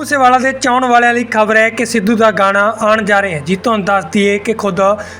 ਮੂਸੇਵਾਲਾ ਦੇ ਚਾਹਣ ਵਾਲਿਆਂ ਲਈ ਖਬਰ ਹੈ ਕਿ ਸਿੱਧੂ ਦਾ ਗਾਣਾ ਆਉਣ ਜਾ ਰਿਹਾ ਹੈ। ਜੀ, ਤੁਹਾਨੂੰ ਦੱਸ ਦਈਏ ਕਿ ਖੁਦ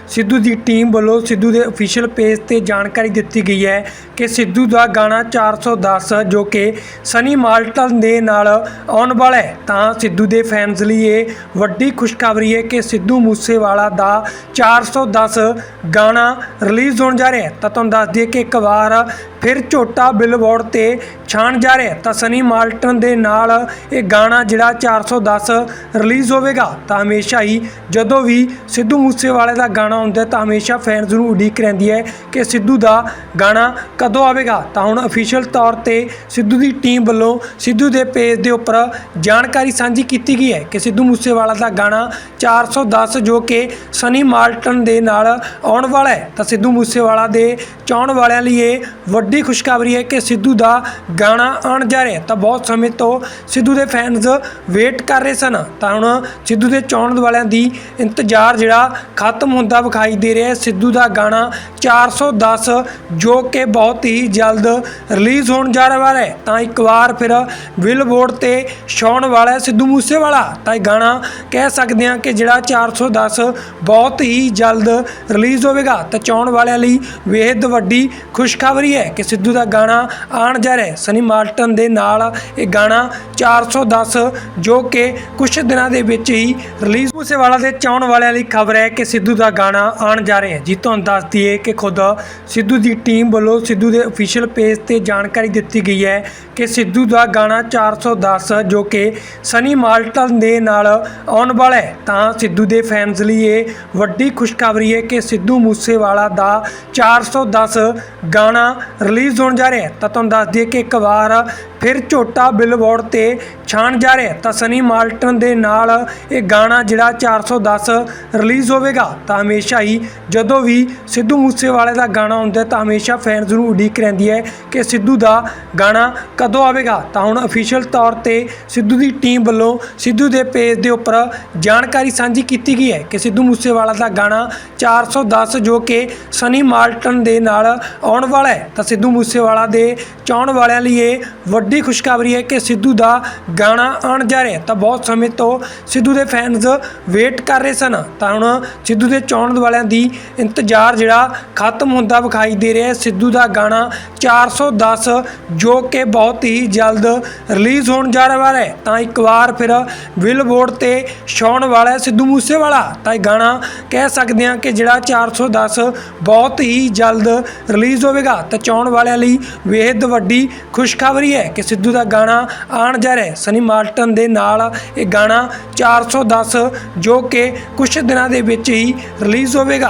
ਸਿੱਧੂ ਦੀ ਟੀਮ ਵੱਲੋਂ ਸਿੱਧੂ ਦੇ ਅਫੀਸ਼ੀਅਲ ਪੇਜ ਤੇ ਜਾਣਕਾਰੀ ਦਿੱਤੀ ਗਈ ਹੈ ਕਿ ਸਿੱਧੂ ਦਾ ਗਾਣਾ 410 ਜੋ ਕਿ ਸਨੀ ਮਾਲਟਨ ਦੇ ਨਾਲ ਆਉਣ ਵਾਲਾ ਹੈ। ਤਾਂ ਸਿੱਧੂ ਦੇ ਫੈਨਸ ਲਈ ਇਹ ਵੱਡੀ ਖੁਸ਼ਖਬਰੀ ਹੈ ਕਿ ਸਿੱਧੂ ਮੂਸੇਵਾਲਾ ਦਾ 410 ਗਾਣਾ ਰਿਲੀਜ਼ ਹੋਣ ਜਾ ਰਿਹਾ ਹੈ। ਤਾਂ ਤੁਹਾਨੂੰ ਦੱਸ ਦਈਏ ਕਿ ਇੱਕ ਵਾਰ ਫਿਰ ਝੋਟਾ ਬਿਲਬੋਰਡ ਤੇ ਛਾਣ ਜਾ ਰਿਹਾ ਹੈ। ਤਾਂ ਸਨੀ ਮਾਲਟਨ ਦੇ ਨਾਲ ਇਹ ਗਾਣਾ ਜਿਹੜਾ 410 ਰਿਲੀਜ਼ ਹੋਵੇਗਾ, ਤਾਂ ਹਮੇਸ਼ਾ ਹੀ ਜਦੋਂ ਵੀ ਸਿੱਧੂ ਮੂਸੇਵਾਲੇ ਦਾ ਗਾਣਾ ਆਉਂਦਾ ਤਾਂ ਹਮੇਸ਼ਾ ਫੈਨਸ ਨੂੰ ਉਡੀਕ ਰਹਿੰਦੀ ਹੈ ਕਿ ਸਿੱਧੂ ਦਾ ਗਾਣਾ ਕਦੋਂ ਆਵੇਗਾ। ਤਾਂ ਹੁਣ ਅਫੀਸ਼ੀਅਲ ਤੌਰ ਤੇ ਸਿੱਧੂ ਦੀ ਟੀਮ ਵੱਲੋਂ ਸਿੱਧੂ ਦੇ ਪੇਜ ਦੇ ਉੱਪਰ ਜਾਣਕਾਰੀ ਸਾਂਝੀ ਕੀਤੀ ਗਈ ਹੈ ਕਿ ਸਿੱਧੂ ਮੂਸੇਵਾਲਾ ਦਾ ਗਾਣਾ 410 ਜੋ ਕਿ ਸਨੀ ਮਾਲਟਨ ਦੇ ਨਾਲ ਆਉਣ ਵਾਲਾ ਹੈ, ਤਾਂ ਸਿੱਧੂ ਮੂਸੇਵਾਲਾ ਦੇ ਚਾਹਣ ਵਾਲਿਆਂ ਲਈ ਇਹ ਵੱਡੀ ਖੁਸ਼ਖਬਰੀ ਹੈ ਕਿ ਸਿੱਧੂ ਦਾ ਗਾਣਾ ਆਉਣ ਜਾ ਰਿਹਾ ਤਾਂ ਬਹੁਤ ਸਮੇਂ ਤੋਂ ਸਿੱਧੂ ਦੇ ਫੈਨਸ ਵੇਟ ਕਰ ਰਹੇ ਸਨ, ਤਾਂ ਹੁਣ ਸਿੱਧੂ ਦੇ ਚਾਹਣ ਵਾਲਿਆਂ ਦੀ ਇੰਤਜ਼ਾਰ ਜਿਹੜਾ ਖਤਮ ਹੁੰਦਾ ਵਿਖਾਈ ਦੇ ਰਿਹਾ ਹੈ। ਸਿੱਧੂ ਦਾ ਗਾਣਾ 410 ਜੋ ਕਿ ਬਹੁਤ ਹੀ ਜਲਦ ਰਿਲੀਜ਼ ਹੋਣ ਜਾ ਰਿਹਾ ਹੈ। ਤਾਂ ਇੱਕ ਵਾਰ ਫਿਰ ਬਿਲਬੋਰਡ ਤੇ ਛਾਉਣ ਵਾਲਾ ਸਿੱਧੂ ਮੂਸੇਵਾਲਾ। ਤਾਂ ਇਹ ਗਾਣਾ ਕਹਿ ਸਕਦੇ ਹਾਂ ਕਿ ਜਿਹੜਾ 410 ਬਹੁਤ ਹੀ ਜਲਦ ਰਿਲੀਜ਼ ਹੋਵੇਗਾ। ਤਾਂ ਚਾਹਣ ਵਾਲਿਆਂ ਲਈ ਬੇहद ਵੱਡੀ ਖੁਸ਼ਖਬਰੀ ਹੈ ਕਿ ਸਿੱਧੂ ਦਾ ਗਾਣਾ ਆਉਣ ਜਾ ਰਿਹਾ ਸਨੀ ਮਾਲਟਨ ਦੇ ਨਾਲ ਇਹ ਗਾਣਾ 410 ਜੋ ਕਿ ਕੁਝ ਦਿਨਾਂ ਦੇ ਵਿੱਚ ਹੀ ਰਿਲੀਜ਼ ਮੂਸੇਵਾਲਾ ਦੇ ਚਾਹਣ ਵਾਲਿਆਂ ਲਈ ਖਬਰ ਹੈ ਕਿ ਸਿੱਧੂ ਦਾ ਗਾਣਾ ਆਉਣ ਜਾ ਰਿਹਾ ਹੈ। ਜੀ, ਤੁਹਾਨੂੰ ਦੱਸ ਦਈਏ ਕਿ ਖੁਦ ਸਿੱਧੂ ਦੀ ਟੀਮ ਵੱਲੋਂ ਸਿੱਧੂ ਦੇ ਅਫੀਸ਼ੀਅਲ ਪੇਜ ਤੇ ਜਾਣਕਾਰੀ ਦਿੱਤੀ ਗਈ ਹੈ ਕਿ ਸਿੱਧੂ ਦਾ ਗਾਣਾ 410 ਜੋ ਕਿ ਸਨੀ ਮਾਲਟਨ ਦੇ ਨਾਲ ਆਉਣ ਵਾਲਾ ਹੈ। ਤਾਂ ਸਿੱਧੂ ਦੇ ਫੈਨਸ ਲਈ ਇਹ ਵੱਡੀ ਖੁਸ਼ਖਬਰੀ ਹੈ ਕਿ ਸਿੱਧੂ ਮੂਸੇਵਾਲਾ ਦਾ 410 ਗਾਣਾ ਰਿਲੀਜ਼ ਹੋਣ ਜਾ ਰਿਹਾ ਹੈ। ਤਾਂ ਤੁਹਾਨੂੰ ਦੱਸ ਦਈਏ ਕਿ ਇੱਕ ਵਾਰ ਫਿਰ ਝੋਟਾ ਬਿਲਬੋਰਡ ਤੇ ਛਾਣ ਜਾ ਰਿਹਾ ਤਾਂ ਸਨੀ ਮਾਲਟਨ ਦੇ ਨਾਲ ਇਹ ਗਾਣਾ ਜਿਹੜਾ 410 ਰਿਲੀਜ਼ ਹੋਵੇਗਾ, ਤਾਂ ਹਮੇਸ਼ਾ ਹੀ ਜਦੋਂ ਵੀ ਸਿੱਧੂ ਮੂਸੇਵਾਲੇ ਦਾ ਗਾਣਾ ਹੁੰਦਾ ਤਾਂ ਹਮੇਸ਼ਾ ਫੈਨਸ ਨੂੰ ਉਡੀਕ ਰਹਿੰਦੀ ਹੈ ਕਿ ਸਿੱਧੂ ਦਾ ਗਾਣਾ ਕਦੋਂ ਆਵੇਗਾ। ਤਾਂ ਹੁਣ ਅਫੀਸ਼ੀਅਲ ਤੌਰ ਤੇ ਸਿੱਧੂ ਦੀ ਟੀਮ ਵੱਲੋਂ ਸਿੱਧੂ ਦੇ ਪੇਜ ਦੇ ਉੱਪਰ ਜਾਣਕਾਰੀ ਸਾਂਝੀ ਕੀਤੀ ਗਈ ਹੈ ਕਿ ਸਿੱਧੂ ਮੂਸੇਵਾਲਾ ਦਾ ਗਾਣਾ 410 ਜੋ ਕਿ ਸਨੀ ਮਾਲਟਨ ਦੇ ਨਾਲ ਆਉਣ ਵਾਲਾ ਹੈ। ਤਾਂ ਸਿੱਧੂ ਮੂਸੇਵਾਲਾ ਦੇ ਚਾਹਣ ਵਾਲਿਆਂ ਲਈ ਇਹ ਵੱਡੀ ਖੁਸ਼ਖਬਰੀ ਹੈ ਕਿ ਸਿੱਧੂ ਦਾ ਗਾਣਾ ਆਉਣ ਜਾ ਰਿਹਾ ਤਾਂ ਬਹੁਤ ਸਮੇਂ ਤੋਂ ਸਿੱਧੂ ਦੇ ਫੈਨਸ ਵੇਟ ਕਰ ਰਹੇ ਸਨ। ਤਾਂ ਹੁਣ ਸਿੱਧੂ ਦੇ ਚਾਹਣ ਵਾਲਿਆਂ ਦੀ ਇੰਤਜ਼ਾਰ ਜਿਹੜਾ ਖਤਮ ਹੁੰਦਾ ਵਿਖਾਈ ਦੇ ਰਿਹਾ ਹੈ। ਸਿੱਧੂ ਦਾ ਗਾਣਾ 410 ਜੋ ਕਿ ਬਹੁਤ ਹੀ ਜਲਦ ਰਿਲੀਜ਼ ਹੋਣ ਜਾ ਰਿਹਾ ਹੈ। ਤਾਂ ਇੱਕ ਵਾਰ ਫਿਰ ਬਿਲਬੋਰਡ ਤੇ ਛਾਉਣ ਵਾਲਾ ਸਿੱਧੂ ਮੂਸੇਵਾਲਾ। ਤਾਂ ਇਹ ਗਾਣਾ ਕਹਿ ਸਕਦੇ ਹਾਂ ਕਿ ਜਿਹੜਾ 410 ਬਹੁਤ ਹੀ ਜਲਦ ਰਿਲੀਜ਼ ਹੋਵੇਗਾ। ਤਾਂ ਚਾਹਣ ਵਾਲਿਆਂ ਲਈ ਬੇहद ਵੱਡੀ ਖੁਸ਼ਖਬਰੀ ਹੈ ਕਿ ਸਿੱਧੂ ਦਾ ਗਾਣਾ ਆਉਣ ਜਾ ਰਿਹਾ ਸਨੀ ਮਾਲਟਨ ਦੇ ਨਾਲ ਇਹ ਗਾਣਾ 410 ਜੋ ਕਿ ਕੁਝ ਦਿਨਾਂ ਦੇ ਵਿੱਚ ਹੀ ਰਿਲੀਜ਼ ਹੋਵੇਗਾ।